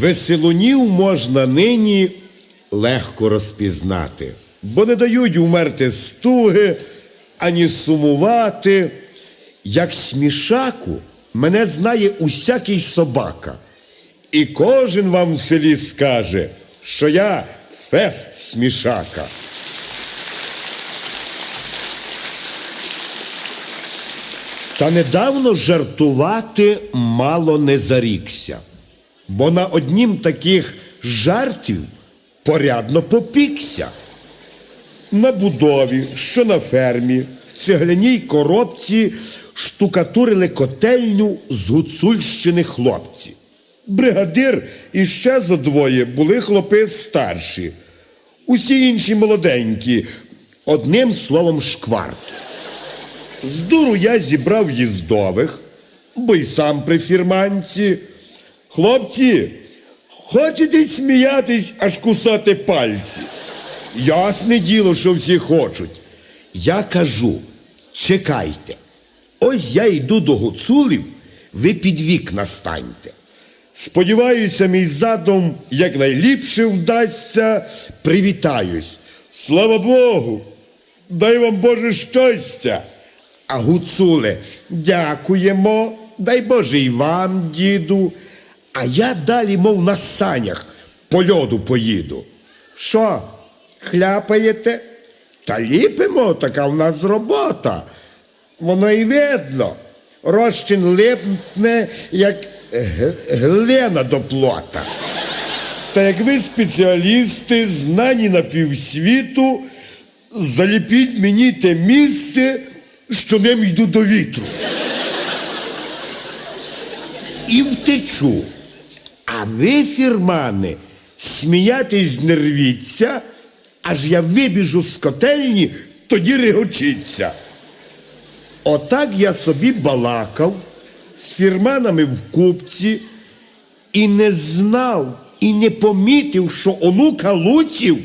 Веселунів можна нині легко розпізнати, бо не дають умерти стуги, ані сумувати. Як смішаку мене знає усякий собака. І кожен вам в селі скаже, що я фест смішака. Та недавно жартувати мало не зарікся, бо на однім таких жартів порядно попікся. На будові, що на фермі, в цегляній коробці штукатурили котельню з гуцульщини хлопці. Бригадир і ще зо двоє були хлопи старші, усі інші молоденькі, одним словом шкварки. З дуру я зібрав їздових, бо й сам при фірманці. Хлопці, хочете сміятись, аж кусати пальці? Ясне діло, що всі хочуть. Я кажу, чекайте. Ось я йду до гуцулів, ви під вікна станьте. Сподіваюся, мій задум якнайліпше вдасться, привітаюсь. Слава Богу! Дай вам Боже щастя. А гуцуле, дякуємо, дай Боже і вам, діду. А я далі, мов на санях, по льоду поїду. Що, хляпаєте? Та ліпимо, така в нас робота. Воно і видно. Розчин липне, як глина до плота. Та як ви спеціалісти, знані на півсвіту, заліпіть мені те місце, що ним йду до вітру. І втечу. А ви, фірмани, сміятись не рвіться, аж я вибіжу з котельні, тоді регочіться. Отак я собі балакав з фірманами в купці і не знав, і не помітив, що онука Луців,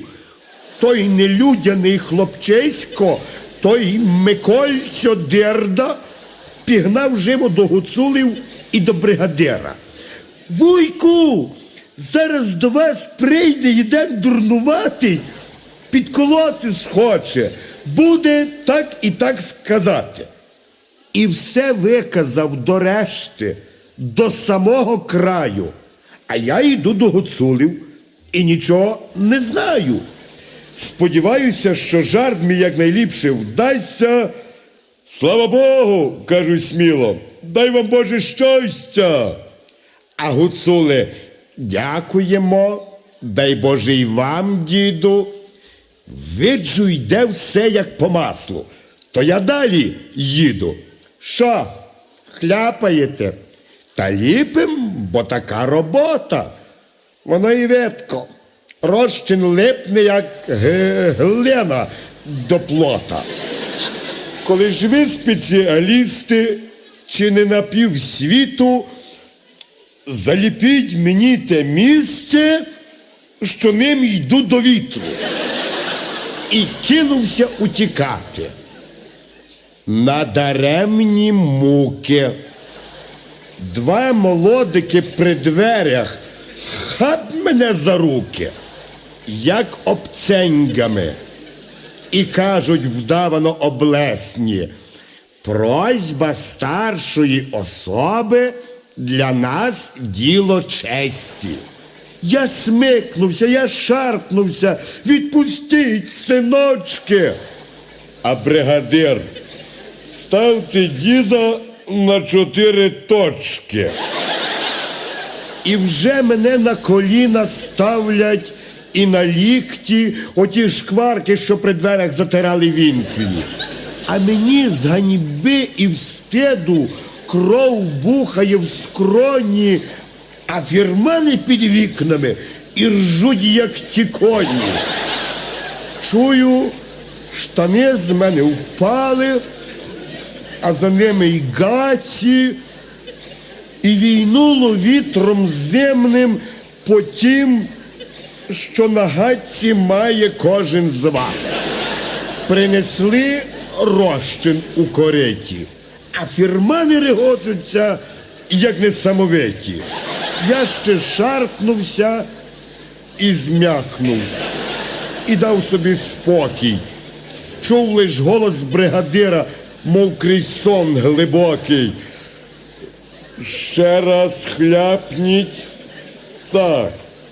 той нелюдяний хлопчисько, той Микольцьо Дерда, пігнав живо до гуцулів і до бригадира. Вуйку, зараз до вас прийде єден дурнуватий, підколоти схоче, буде так і так сказати. І все виказав до решти, до самого краю. А я йду до гуцулів і нічого не знаю. Сподіваюся, що жарт мій якнайліпше вдасться. Слава Богу, кажу сміло, дай вам Боже щастя. А гуцули, дякуємо, дай Боже і вам, діду. Виджу, йде все як по маслу. То я далі їду. Що, хляпаєте? Та ліпим, бо така робота. Воно і видко. Розчин липне, як глина до плота. Коли ж ви спеціалісти, чи не на півсвіту, заліпіть мені те місце, що ним йду до вітру. І кинувся утікати. Надаремні муки. Два молодики при дверях. Хап мене за руки, як обценьгами. І кажуть вдавано облесні. Просьба старшої особи для нас діло честі. Я смикнувся, я шарпнувся. Відпустіть, синочки. А бригадир, ставте діда на чотири точки. І вже мене на коліна ставлять і на лікті оті шкварки, що при дверях затирали вінкві. А мені з ганьби і встиду кров бухає в скроні, а фірмани під вікнами і ржуть, як ті коні. Чую, штани з мене впали, а за ними й гаці, і війнуло вітром земним по тім, що на гатці має кожен з вас. Принесли розчин у кориті, а фірмани регочуться, як несамовиті. Я ще шарпнувся і зм'якнув. І дав собі спокій. Чув лиш голос бригадира, мов крізь сон глибокий. Ще раз хляпніть. Так,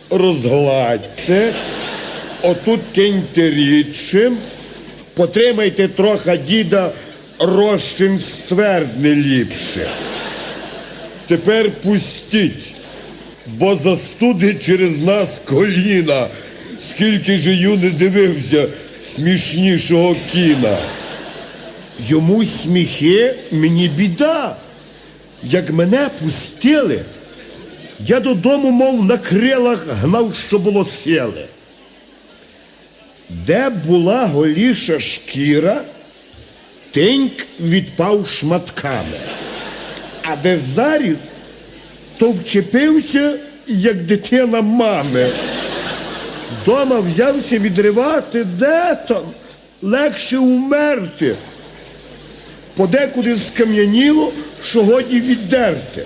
розгладьте. Отут киньте рідшим. Потримайте трохи діда, розчин ствердне ліпше. Тепер пустіть, бо застудить через нас коліна. Скільки жию не дивився смішнішого кіна. Йому сміхи, мені біда. Як мене пустили, я додому, мов на крилах гнав, що було сили. Де була голіша шкіра, теньк відпав шматками. А де заріз, то вчепився, як дитина мами. Дома взявся відривати, де там? Легше умерти. Подекуди скам'яніло, що годі віддерти.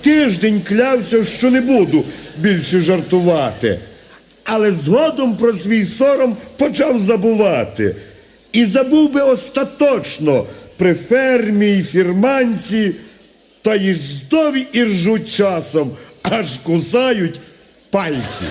Тиждень клявся, що не буду більше жартувати. Але згодом про свій сором почав забувати. І забув би остаточно при фермі й фірманці, та й здові і ржуть часом, аж кусають пальці.